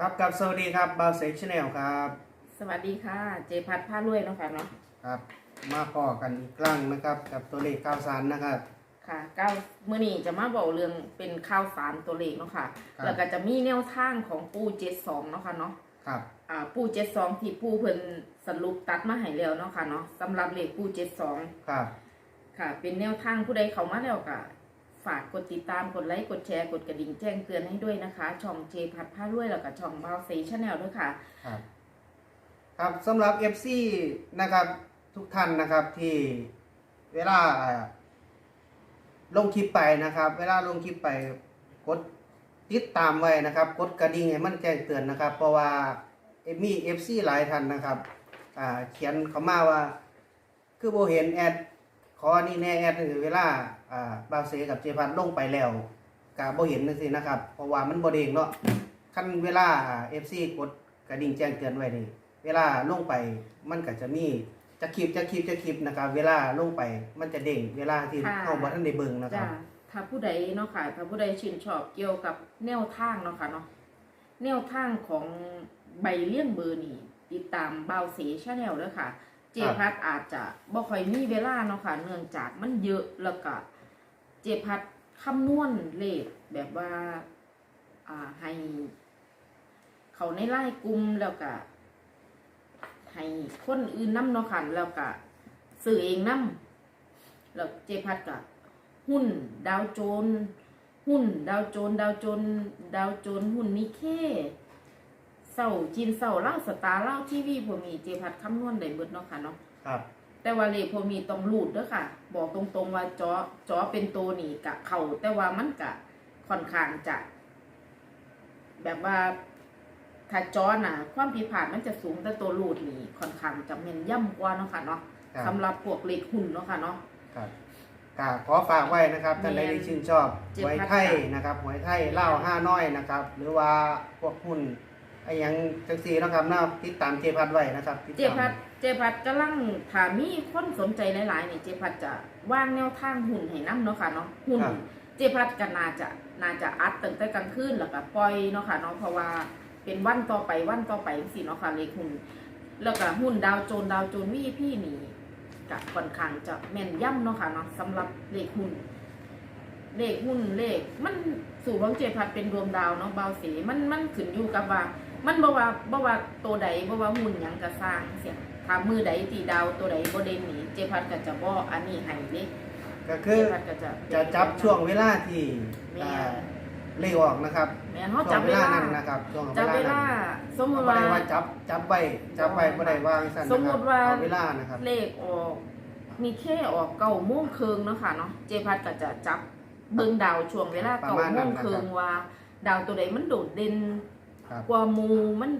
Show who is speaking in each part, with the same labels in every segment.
Speaker 1: ครับกับสวัสดีครับบาวเซ็กชแนลครับ
Speaker 2: สวัสดีค่ะ เจพัดผ้ารวยเนาะค่ะเนาะ
Speaker 1: ครับมาพอกันอีกครั้งนะครับกับตัวเลขข่าวสารนะครับ
Speaker 2: ค่ะเก้าเมื่อนี้จะมาบอกเรื่องเป็นข่าวสารตัวเลขเนาะค่ะ
Speaker 1: ครับ
Speaker 2: แล้วก็จะมีแนวทางของปูเจ็ดสองเนาะค่ะเนาะ
Speaker 1: ครับ
Speaker 2: อ่าปูเจ็ดสองที่ปูเพิ่นสรุปตัดมาให้แล้วเนาะค่ะเนาะสำหรับเลขปูเจ็ดสอง
Speaker 1: ครับ
Speaker 2: ค่ะ เป็นแนวทางผู้ใดเข้ามาแล้วก็ ฝากกดติดตามกดไลค์กดแชร์กดกระดิ่งแจ้งเตือนให้ด้วยนะคะ ช่องเจพัดผ้ารวยแล้วก็ช่องบาวเซชแนลด้วยค่ะ
Speaker 1: ครับครับสำหรับ FC นะครับทุกท่านนะครับที่เวลาลงคลิปไปนะครับ เวลาลงคลิปไปกดติดตามไว้นะครับกดกระดิ่งให้มันแจ้งเตือนนะครับ เพราะว่าเอมี FC หลายท่านนะครับอ่าเขียนเขามาว่า คือโบเห็นแอดขอนี่แน่แอดคือเวลา อ่าบาวเซกับเจพันลงไปแล้วกะโบเห็นนั่นสินะครับ เพราะว่ามันบ่เด้งเนาะคันเวลาเอฟซีกดกระดิ่งแจ้งเตือนไว้นี่เวลาลงไปมันก็จะมีจะคลิปจะคลิปจะคลิปนะครับ เวลาลงไปมันจะเด้งเวลาที่
Speaker 2: ค่ะ
Speaker 1: เข้าบ่ทันได้เบิ่งนะค
Speaker 2: จ้า
Speaker 1: รับ
Speaker 2: ถ้าผู้ใดเนาะค่ะ ถ้าผู้ใดชื่นชอบเกี่ยวกับแนวทางเนาะค่ะเนาะ แนวทางของใบเลี่ยงเบอร์นี่ ติดตามเบาเสชาแนลด้วยค่ะ เจพัดอาจจะบ่ค่อยมีเวลาเนาะค่ะ เนื่องจากมันเยอะแล้วก็ เจพัดคำนวณเลขแบบว่าอ่าให้เขาในไล่กลุ่มแล้วก็ให้คนอื่นนํเนาะค่ะแล้วก็ซื้อเองนํแล้วเจพัดก็หุ้นดาวโจน หุ้นดาวโจน ดาวโจน ดาวโจน หุ้นนิเคเศร้าจีนเศร้าเล่าสตาร์เล่าทีวีพวกมีเจพัดคำนวณได้เบิดเนาะค่ะเนาะ
Speaker 1: ครับ
Speaker 2: แต่ว่าเลขพวกมีต้องรูดเด้อค่ะ บอกตรงๆว่าจอจอเป็นตัวนี่กะเขาแต่ว่ามันกะค่อนข้างจะแบบว่าถ้าจอน่ะ ความผิดพลาดมันจะสูงแต่ตัวรูดนี่ค่อนข้างจะแม่นย่ำกว่าเนาะค่ะเนาะ
Speaker 1: ครับ
Speaker 2: สำหรับพวกเลขหุ่นเนาะค่ะเนาะ
Speaker 1: ครับกาขอฝากไว้นะครับท่านใดที่ชื่นชอบ
Speaker 2: เจ็ด
Speaker 1: หวย
Speaker 2: พัน
Speaker 1: ไทย
Speaker 2: บาท
Speaker 1: นะครับหวยไทยเล่าวห้าน้อยนะครับ หรือว่าพวกหุ้นไอ้หยังจังซีนะครับน่าติดตามเจพัดไว้นะครับติด
Speaker 2: เจ
Speaker 1: ตาม
Speaker 2: พัดเจพัด กำลังถามีคนสนใจหลายๆนี่เจพัดจะวางแนวทางหุ่นให้น้ำเนาะค่ะเนาะหุ่น
Speaker 1: ครับ
Speaker 2: เจพัดก็น่าจะน่าจะอัดตั้งแต่กลางคืนแล้วก็ปล่อยเนาะค่ะเนาะเพราะว่าเป็นวันต่อไปวันต่อไปสิเนาะค่ะเลขหุ่นแล้วก็หุ้นดาวโจนดาวโจนวีพี่นี่ก็ค่อนข้างจะแม่นย่ำเนาะค่ะเนาะสำหรับเลขหุ้นเลขหุ้นเลขมันสู่ของเจพัดเป็นรวมดาวเนาะเบาสีมันมันขึ้นอยู่กับว่า มันบ่ว่าบ่ว่าตัวใดบ่ว่าหุ้นหยังก็สร้างเสีย ถ้ามือใดตีดาวตัวใดบ่เด่นนี่เจพัดก็จะบ่อันนี้ให้เด้
Speaker 1: ก็
Speaker 2: เจ
Speaker 1: คือ
Speaker 2: พัดก็จะ
Speaker 1: จะจับช่วงเวลาที่
Speaker 2: แม่
Speaker 1: อ่าเลขออกนะครับ
Speaker 2: แม่นเฮา
Speaker 1: ช่
Speaker 2: จั
Speaker 1: ว
Speaker 2: บ
Speaker 1: ง
Speaker 2: เว
Speaker 1: เวลา
Speaker 2: ลา
Speaker 1: นั้นนะครับช่วง
Speaker 2: จับ
Speaker 1: เว
Speaker 2: เว
Speaker 1: ลา
Speaker 2: ลา
Speaker 1: นั้น
Speaker 2: สมมุติ
Speaker 1: บ่
Speaker 2: ว่า
Speaker 1: ได้ว่าจับจับไว้จับไว้บ่ได้วางสั่น
Speaker 2: สมมุติว่า
Speaker 1: นะครับเอเวลานะครับ
Speaker 2: เลขออกมีแค่ออกเก้าโมงครึ่งเนาะค่ะเนาะเจพัดก็จะจับเบิ่งดาวช่วงเวลา
Speaker 1: ประ
Speaker 2: เก้า
Speaker 1: มาณ
Speaker 2: โม
Speaker 1: นั้น
Speaker 2: ง
Speaker 1: นะครับ
Speaker 2: ครึ่งว่า ดาวตัวใดมันโดดเด่น
Speaker 1: ครับ
Speaker 2: กว่าหมูมัน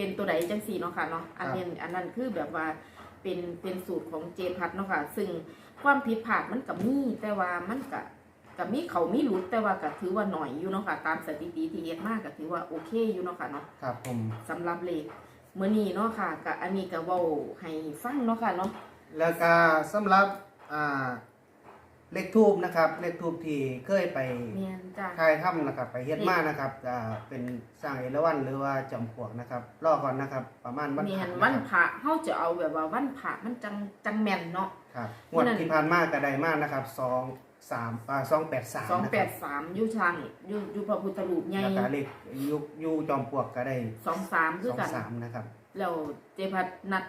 Speaker 2: เป็นตัวใดจังสี่เนาะค่ะเนาะอัน
Speaker 1: ครับ
Speaker 2: นี้อันนั้นคือแบบว่าเป็นเป็นสูตรของเจพัดเนาะค่ะ ซึ่งความผิดพลาดมันกับมีแต่ว่ามันกับกับมีเขามีหลุดแต่ว่าก็ถือว่าหน่อยอยู่เนาะค่ะ ตามสถิติที่เฮ็ดมากก็ถือว่าโอเคอยู่เนาะค่ะเนาะ
Speaker 1: ครับผม
Speaker 2: สำหรับเลขมื้อนี้เนาะค่ะก็อันนี้ก็เว้าให้ฟังเนาะค่ะเนาะ
Speaker 1: แล้วก็สำหรับอ่า เลขทูบนะครับเลขทูบที่เคยไป
Speaker 2: เมียนจ้า
Speaker 1: ค่ายถ้ำนะครับ ไปเฮ็ดมานะครับอ่าเป็นสร้างเอราวัณหรือว่าจอมปลวกนะครับรอก่อนนะครับ ประมาณวัน
Speaker 2: เมีย
Speaker 1: พ
Speaker 2: น
Speaker 1: ระ
Speaker 2: วัน
Speaker 1: นะครับ
Speaker 2: พระเฮาจะเอาแบบว่าวันพระมันจังจังแม่นเนาะ
Speaker 1: ครับงวด
Speaker 2: นั่น
Speaker 1: ที่ผ่านมาก็ได้มากนะครับสองสามอ่าสองแปดสามนะครับ
Speaker 2: 283อยู่ช่างอยู่อยู่พระพุทธรูปใหญ่
Speaker 1: แล้วก็เลขอยูอยูจอมปลวกก็ได้
Speaker 2: 23คือ
Speaker 1: สอง
Speaker 2: กัน
Speaker 1: สามนะครับ
Speaker 2: แล้วเจพัดนัด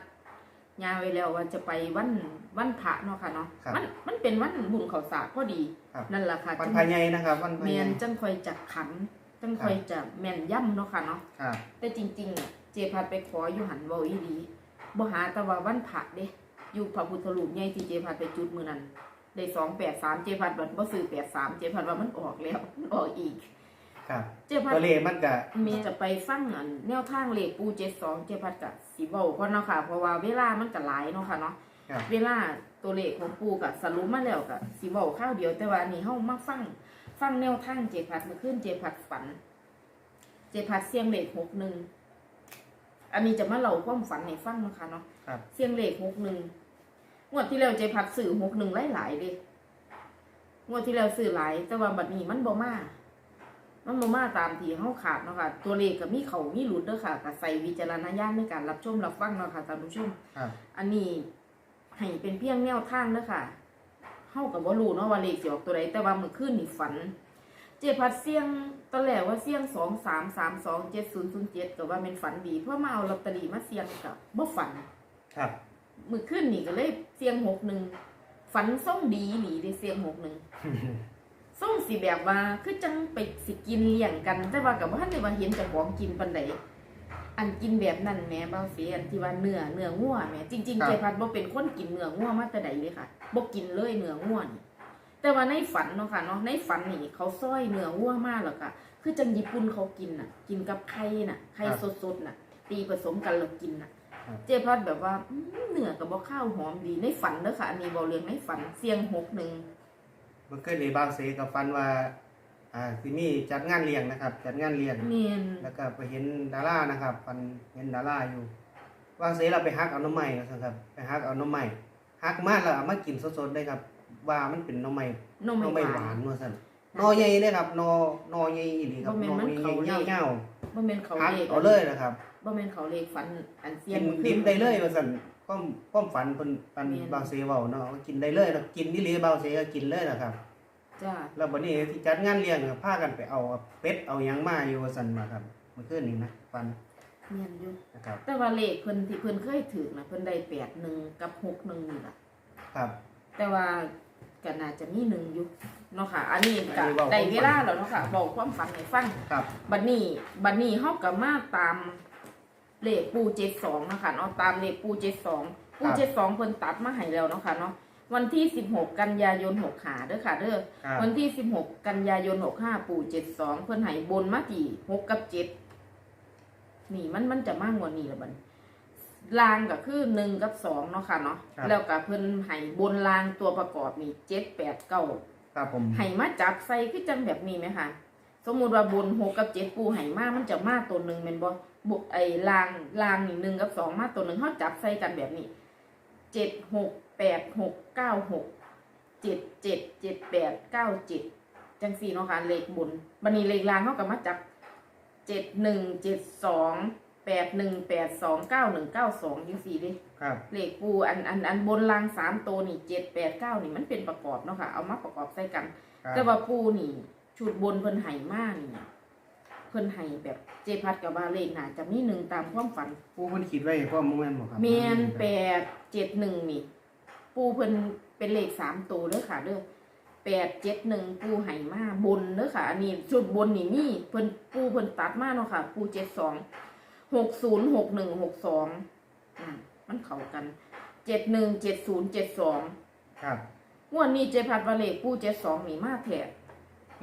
Speaker 2: ยาไว้แล้วว่าจะไปวันวันพระเนาะค่ะเนาะ
Speaker 1: ครับ
Speaker 2: มันมันเป็นวันบุญข้าวสากพอดี
Speaker 1: ครับ
Speaker 2: นั่นแหละค่ะ
Speaker 1: วัน
Speaker 2: จัง
Speaker 1: พายใหญ่นะครับวันพาย
Speaker 2: แม่
Speaker 1: ใหญ่
Speaker 2: นจังค่อยจักขันจังค่อยจะแม่นย่ำเนาะค่ะเนาะ
Speaker 1: ครับ
Speaker 2: แต่จริงๆอะเจพัดไปขออยู่หันเว้าอีหลีบ่หาแต่ว่าวันพระเด้อยู่พระพุทธรูปใหญ่ที่เจพัดไปจุดมื้อนั้นได้283เจพัดบัดบ่ซื้อ83เจพัดว่ามันออกแล้วมันออกอีก
Speaker 1: ครับ
Speaker 2: เจพัด
Speaker 1: ตัวเลขมันก็
Speaker 2: เมย์จะไปฟังอันแนวทางเลขปูเจ็ดสองเจพัดกับสีเบาก่อนเนาะค่ะ เพราะว่าเวลามันก็หลายเนาะค่ะเนาะ
Speaker 1: ครับ
Speaker 2: เวลาตัวเลขของปูกับสรุปมาแล้วกับสีเบาข้าวเดียวแต่ว่านี่เฮามาฟังฟังแนวทางเจพัดเมื่อคืนเจพัดฝัน เจพัดเสียงเลขหกหนึ่งอันนี้จะมาเล่าความฝันให้ฟังเนาะค่ะเนาะ
Speaker 1: ครับ
Speaker 2: เสียงเลขหกหนึ่งงวดที่แล้วเจพัดสื่อหกหนึ่งหลายๆเด้งวดที่แล้วสื่อหลายแต่ว่าบัดนี้มันบ่มา มันมันบ่มาตามที่เฮาขาดเนาะค่ะ ตัวเลขก็มีเขามีหลุดเด้อค่ะก็ใส่วิจารณญาณในการรับชมรับฟังเนาะค่ะท่านผู้ชม
Speaker 1: ครับ
Speaker 2: อันนี้ให้เป็นเพียงแนวทางเด้อค่ะเฮาก็บ่รู้เนาะว่าเลขสิออกตัวใดแต่ว่ามื้อคืนนี่ฝัน เจพัดเสี่ยงตอนแรกว่าเสี่ยง 2 3 3 2 7 0 0 7ก็ว่าเป็นฝันดีเพราะมาเอาลอตเตอรี่มาเสี่ยงก็บ่ฝัน
Speaker 1: ครับ
Speaker 2: มื้อคืนนี่ก็เลยเสี่ยง61ฝันส่งดีหลีได้เสี่ยง61 ส่งสิแบบว่าคือจังไปสิกินเลี้ยงกัน แต่ว่ากับว่าท่านได้ว่าเห็นเจ้าของกินปันใดอันกินแบบนั้นแหม่เบาเสียอันที่ว่าเนื้อเนื้องัวแหม่จริง
Speaker 1: ครั
Speaker 2: ๆ
Speaker 1: บ
Speaker 2: เจพัดบ่เป็นคนกินเนื้องัวมาแต่ใดเลยค่ะบ่กินเลยเนื้องัวนี่แต่ว่าในฝันเนาะค่ะเนาะในฝันนี่เขาซอยเนื้องัวมากหรอกค่ะ คือจังญี่ปุ่นเขากินน่ะ กินกับไข่น่ะไข่สดๆน่ะ ตีผสมกันแล้วกินน่ะ
Speaker 1: ครับ
Speaker 2: เจพัดแบบว่าอื้อเนื้อกับบ่ข้าวหอมดีในฝันเด้อค่ะอันนี้บ่เรื่องในฝันเสียงหกหนึ่ง
Speaker 1: เมื่อคืนนี้บางเสกับฟันว่า อ่าสิมีจัดงานเลี้ยงนะครับ จัดงานเลี้ยง
Speaker 2: เมียน
Speaker 1: แล้วก็ไปเห็นดารานะครับฟันเห็นดาราอยู่บางเสเราไปฮักเอาหน้ำใหม่นะครับ ไปฮักเอาหน้ำใหม่ฮักมาแล้วเอามากินสดๆได้ครับ ว่ามันเป็นหน้ำใหม่
Speaker 2: นม
Speaker 1: หน้ำให
Speaker 2: ไม่
Speaker 1: ม่
Speaker 2: หวาว
Speaker 1: หานน ว่าซั่นนอใหญ่เด้ครับนอนอใหญ่อีหลีครับ
Speaker 2: บ่แม่
Speaker 1: น
Speaker 2: น
Speaker 1: อ
Speaker 2: มัน
Speaker 1: ใหญ่
Speaker 2: เขาใหญ่
Speaker 1: เงา
Speaker 2: บ่แม่นเขา
Speaker 1: ๆฮัก
Speaker 2: เลข
Speaker 1: เอาเลยนะครับ
Speaker 2: บ่แม่นเขาเลขฝันอันเสีย
Speaker 1: กิ
Speaker 2: ง
Speaker 1: น
Speaker 2: มัน
Speaker 1: ดิบได้เลยว่าซั่นความความฝันเพิ่นปัน
Speaker 2: แม่น
Speaker 1: บางเสเว้าเนาะว่ากินได้เลยนะกินนี่เลยบางเสก็กินเลยนะครับ
Speaker 2: จ้า
Speaker 1: แล้ววันนี้ที่จัดงานเลี้ยงก็พากันไปเอาเป็ดเอาหยังมาอยู่ว่าซั่นมาครับเมื่อคืนนี้นะฟัน
Speaker 2: เมียนอยู่
Speaker 1: นะครับ
Speaker 2: แต่ว่าเลขเพิ่นที่เพิ่นเคยถือนะเพิ่นได้81กับ61นี่ล่ะ
Speaker 1: ครับ
Speaker 2: แต่ว่าก็น่าจะมีหนึ่งอยู่เนาะค่ะ อันนี้
Speaker 1: อัน
Speaker 2: ก็
Speaker 1: นี้เว้า
Speaker 2: ได้
Speaker 1: ความฝัน
Speaker 2: เวลาแล้วเนาะค่ะบอกความฝันให้ฟัง
Speaker 1: ครับ
Speaker 2: บัดนี้บัดนี้เฮาก็มาตาม เลขปู72เนาะค่ะเนาะตามเลขปู72ปู72เพิ่นตัดมาให้แล้วเนาะค่ะเนาะวันที่16กันยายน65เด้อค่ะเด้อ
Speaker 1: ครับ
Speaker 2: วันที่16กันยายน65ปู่72เพิ่นให้บนมากี่6กับ7นี่มันมันจะมากกว่านี้ละบัดลางก็คือ1กับ2เนาะค่ะเนาะ
Speaker 1: ครับ
Speaker 2: แล้วก็เพิ่นให้บนลางตัวประกอบนี่7 8 9
Speaker 1: ครับผม
Speaker 2: ให้มาจับใส่คือจังแบบนี้ไหมคะ สมมุติว่าบน6กับ7ปูให้มามันจะมาตัวหนึงแม่นบ่บุไอ้ลางลางนี่1กับ2มาตัวหนึงเฮาจับใส่กันแบบนี้7 6 8 6 9 6เจ็ดเจ็ดเจ็ดแปดเก้าเจ็ดจังสี่เนาะค่ะเลขบนบันนี้เลขล่างเขากับมาจับเจ็ดหนึ่งเจ็ดสองแปดหนึ่งแปดสองเก้าหนึ่งเก้าสองจังสี่เดิ
Speaker 1: ครับ
Speaker 2: เลขปูอันอันอันบนล่างสามตัวนี่เจ็ดแปดเก้านี่มันเป็นประกอบเนาะค่ะเอามาประกอบใส่กัน
Speaker 1: ครับ
Speaker 2: แต่ว่าปูนี่ ชุดบนเพิ่นไห่มากนี่เพิ่นไห่แบบเจพัดกับว่าเลขน่าจะมีหนึ่งตามความฝัน
Speaker 1: ผู้เพิ่นคิดไว้พร้อมบ่แม่นบ่ครับ
Speaker 2: เมียนแปดเจ็ดหนึ่งนี่ ปูเพิ่นเป็นเลขสามตัวเด้อค่ะเด้อแปดเจ็ดหนึ่งปูไห่มาบนเด้อค่ะอันนี้ชุดบนนี่มีเพิ่นปูเพิ่นตัดมาเนาะค่ะ ปูเจ็ดสองหกศูนย์หกหนึ่งหกสองอ่ามันเข้ากันเจ็ดหนึ่งเจ็ดศูนย์เจ็ดสอง
Speaker 1: ครับ
Speaker 2: งวดนี้เจพัดวาเลขปูเจ็ดสองนี่มาแท้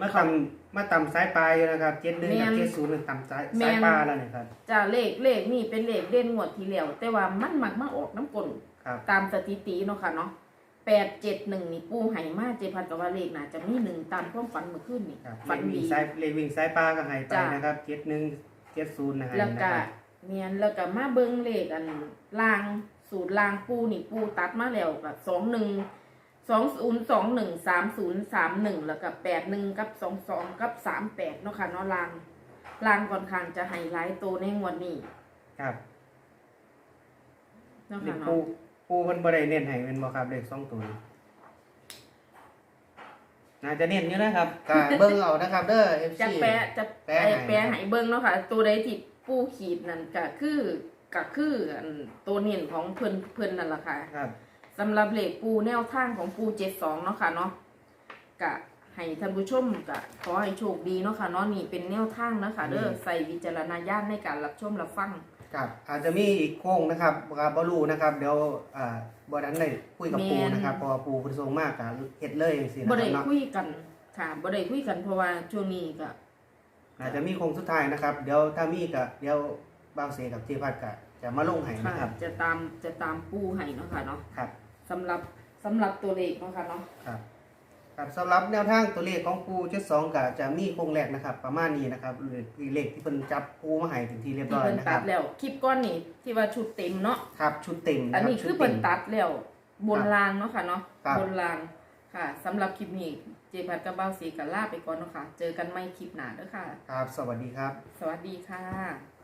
Speaker 1: มาตำมาตำสายปลายอยู่นะครับ71
Speaker 2: แม่
Speaker 1: กับ
Speaker 2: น
Speaker 1: 70นี่ตำสาย
Speaker 2: แม่
Speaker 1: สาย
Speaker 2: น
Speaker 1: ปลาแล้วนี่ครับ
Speaker 2: จ้าเลขเลขนี่เป็นเลขเด่นงวดที่แล้วแต่ว่ามันมักมาออกน้ำกลน
Speaker 1: ครับ
Speaker 2: ตามสถิติเนาะค่ะเนาะแปดเจ็ดหนึ่งนี่ปูไห่มาเจพันกับว่าเลขน่าจะมีหนึ่งตามความฝันเมื่อคืนนี่
Speaker 1: ครับ
Speaker 2: ฝัน
Speaker 1: เลข
Speaker 2: ดี
Speaker 1: วิ่งสายเลขวิ่งสายปลาก็ให้ไป
Speaker 2: จ้ะ
Speaker 1: นะครับ71 70นะฮะ
Speaker 2: แล้ว
Speaker 1: นะค
Speaker 2: ก็
Speaker 1: รับ
Speaker 2: เมียนแล้วก็มาเบิ้งเลขอันลางสูตรลางปูนี่ปูตัดมาแล้วกับสองหนึ่ง สองศูนย์สองหนึ่งสามศูนย์สามหนึ่งแล้วก็แปดหนึ่งกับสองสองกับสามแปดเนาะค่ะเนาะลางลางค่อนข้างจะไฮไลท์ตัวในงวดนี้
Speaker 1: ครับ
Speaker 2: เนาะ
Speaker 1: เล
Speaker 2: ค่ะ
Speaker 1: ข
Speaker 2: เนาะ
Speaker 1: ปูปูเพิ่นบ่ได้เน้นให้แม่นบ่ครับเลขสองตัวนี้น่าจะเน้นอยู่นะครับก็เบิ่งเอานะครับ เด้อ FC
Speaker 2: จะแปะจะ
Speaker 1: แปะ
Speaker 2: ไอ้
Speaker 1: ให้
Speaker 2: แปะให้เบิ้งเนาะค่ะ ตัวใดที่ปูขีดนั่นก็คือก็คืออันตัวเนียนของเพิ่นเพิ่นนั่นแหละค่ะ
Speaker 1: ครับ
Speaker 2: สำหรับเลขปูแนวทางของปูเจ็ดสองเนาะค่ะเนาะกะให้ท่านผู้ชมกะขอให้โชคดีเนาะค่ะเนาะนี่เป็นแนวทางเนาะคะเด้อใส่วิจารณญาณในการรับชมรับฟัง
Speaker 1: ครับอาจจะมีอีกโค้งนะครับกับบรูนะครับเดี๋ยวอ่าบอดันเลยคุยกับปู
Speaker 2: แม่น
Speaker 1: นะครับเพอปูคุณทรงมากกับเฮ็ดเลยสินะ
Speaker 2: บ่
Speaker 1: ค
Speaker 2: ได้
Speaker 1: รับเนาะ
Speaker 2: คุยกันค่ะบ่ได้คุยกันเพราะว่าช่วงนี้ก็
Speaker 1: อาจจะมีโค้งสุดท้ายนะครับ เดี๋ยวถ้ามีก็เดี๋ยวบางเสกับเทพัดก็จะมาลงให้
Speaker 2: ค่ะ
Speaker 1: นะครับ
Speaker 2: จะตามจะตามปูให้เนาะค่ะเนาะ
Speaker 1: ครับ
Speaker 2: สำหรับสำหรับตัวเลขเนาะค่ะเนาะ
Speaker 1: ครับครับสำหรับแนวทางตัวเลขของปูเจ็ดสองก็จะมีโค้งแรกนะครับ ประมาณนี้นะครับเลขที่เพิ่นจับปูมาให้ถึงที่เรียบ
Speaker 2: ที่
Speaker 1: ร้อย
Speaker 2: เพิ่น
Speaker 1: นะค
Speaker 2: ตั
Speaker 1: รั
Speaker 2: ด
Speaker 1: บ
Speaker 2: แล้วคลิปก้อนนี่ที่ว่าชุดเต็มเนาะ
Speaker 1: ครับชุดเต็ม
Speaker 2: อัน
Speaker 1: นะครับ
Speaker 2: นี้
Speaker 1: ชุ
Speaker 2: คื
Speaker 1: ด
Speaker 2: อ
Speaker 1: เต็
Speaker 2: เพิ่
Speaker 1: ม
Speaker 2: นตัดแล้วบน
Speaker 1: ครับ
Speaker 2: รางเนาะค่ะเนาะ
Speaker 1: ครับ
Speaker 2: บนรางค่ะสำหรับคลิปนี้เจพัดกับเบ้าสีกับลาไปก่อนเนาะค่ะ เจอกันไม่คลิปหน้าเด้อค่ะ
Speaker 1: ครับ สวัสดีครับ
Speaker 2: สวัสดีค่ะ